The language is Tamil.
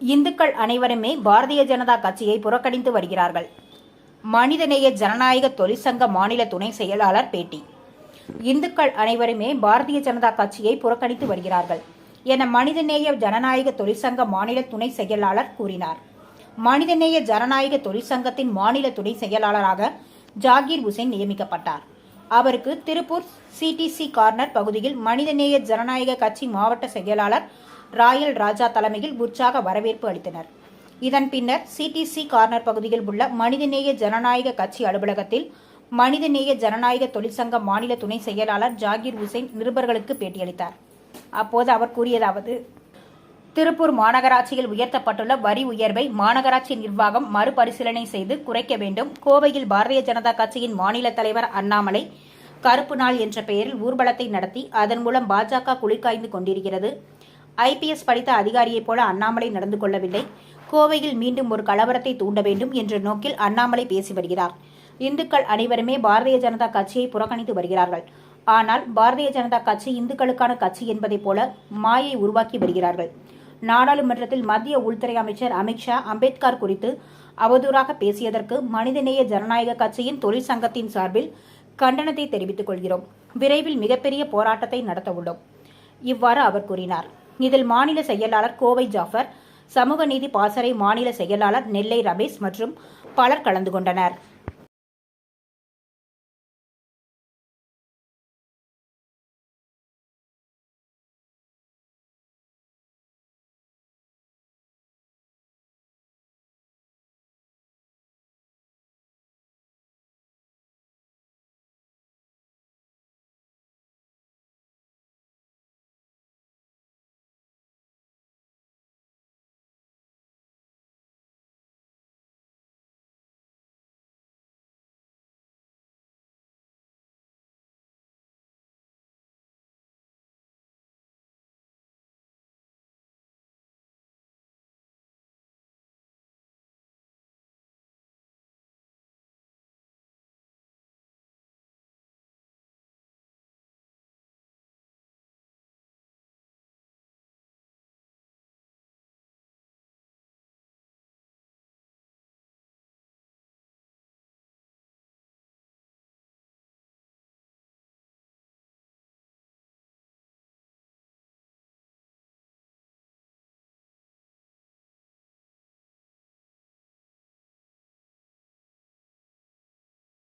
இந்துக்கள் அனைவருமே பாரதிய ஜனதா கட்சியை புறக்கணித்து வருகிறார்கள். மனிதநேய ஜனநாயக தொழிற்சங்க மாநில துணை செயலாளர் பேட்டி. இந்துக்கள் அனைவருமே பாரதிய ஜனதா கட்சியை புறக்கணித்து வருகிறார்கள் என மனிதநேய ஜனநாயக தொழிற்சங்க மாநில துணை செயலாளர் கூறினார். மனிதநேய ஜனநாயக தொழிற்சங்கத்தின் மாநில துணை செயலாளராக ஜாகீர் உசேன் நியமிக்கப்பட்டார். அவருக்கு திருப்பூர் சிடிசி கார்னர் பகுதியில் மனிதநேய ஜனநாயக கட்சி மாவட்ட செயலாளர் ராயல் ராஜா தலைமையில் உற்சாக வரவேற்பு அளித்தனர். இதன் பின்னர் சிடிசி கார்னர் பகுதியில் உள்ள மனிதநேய ஜனநாயக கட்சி அலுவலகத்தில் மனிதநேய ஜனநாயக தொழிற்சங்க மாநில துணை செயலாளர் ஜாகிர் ஹுசைன் நிருபர்களுக்கு பேட்டியளித்தார். அப்போது அவர் கூறியதாவது திருப்பூர் மாநகராட்சியில் உயர்த்தப்பட்டுள்ள வரி உயர்வை மாநகராட்சி நிர்வாகம் மறுபரிசீலனை செய்து குறைக்க வேண்டும். கோவையில் பாரதிய ஜனதா கட்சியின் மாநில தலைவர் அண்ணாமலை கருப்பு நாள் என்ற பெயரில் ஊர்வலத்தை நடத்தி அதன் மூலம் பாஜக குளிர்காய்ந்து கொண்டிருக்கிறது. ஐபிஎஸ் படித்த அதிகாரியைப் போல அண்ணாமலை நடந்து கொள்ளவில்லை. கோவையில் மீண்டும் ஒரு கலவரத்தை தூண்ட வேண்டும் என்ற நோக்கில் அண்ணாமலை பேசி வருகிறார். இந்துக்கள் அனைவருமே பாரதிய ஜனதா கட்சியை புறக்கணித்து வருகிறார்கள். ஆனால் பாரதிய ஜனதா கட்சி இந்துக்களுக்கான கட்சி என்பதைப் போல மாயை உருவாக்கி வருகிறார்கள். நாடாளுமன்றத்தில் மத்திய உள்துறை அமைச்சர் அமித்ஷா அம்பேத்கர் குறித்து அவதூறாக பேசியதற்கு மனிதநேய ஜனநாயக கட்சியின் தொழிற்சங்கத்தின் சார்பில் கண்டனத்தை தெரிவித்துக் கொள்கிறோம். விரைவில் மிகப்பெரிய போராட்டத்தை நடத்த உள்ளோம் இவ்வாறு அவர் கூறினார். இதில் மாநில செயலாளர் கோவை ஜாஃபர் சமூக நீதி பாசறை மாநில செயலாளர் நெல்லை ரமேஷ் மற்றும் பலர் கலந்து கொண்டனர்.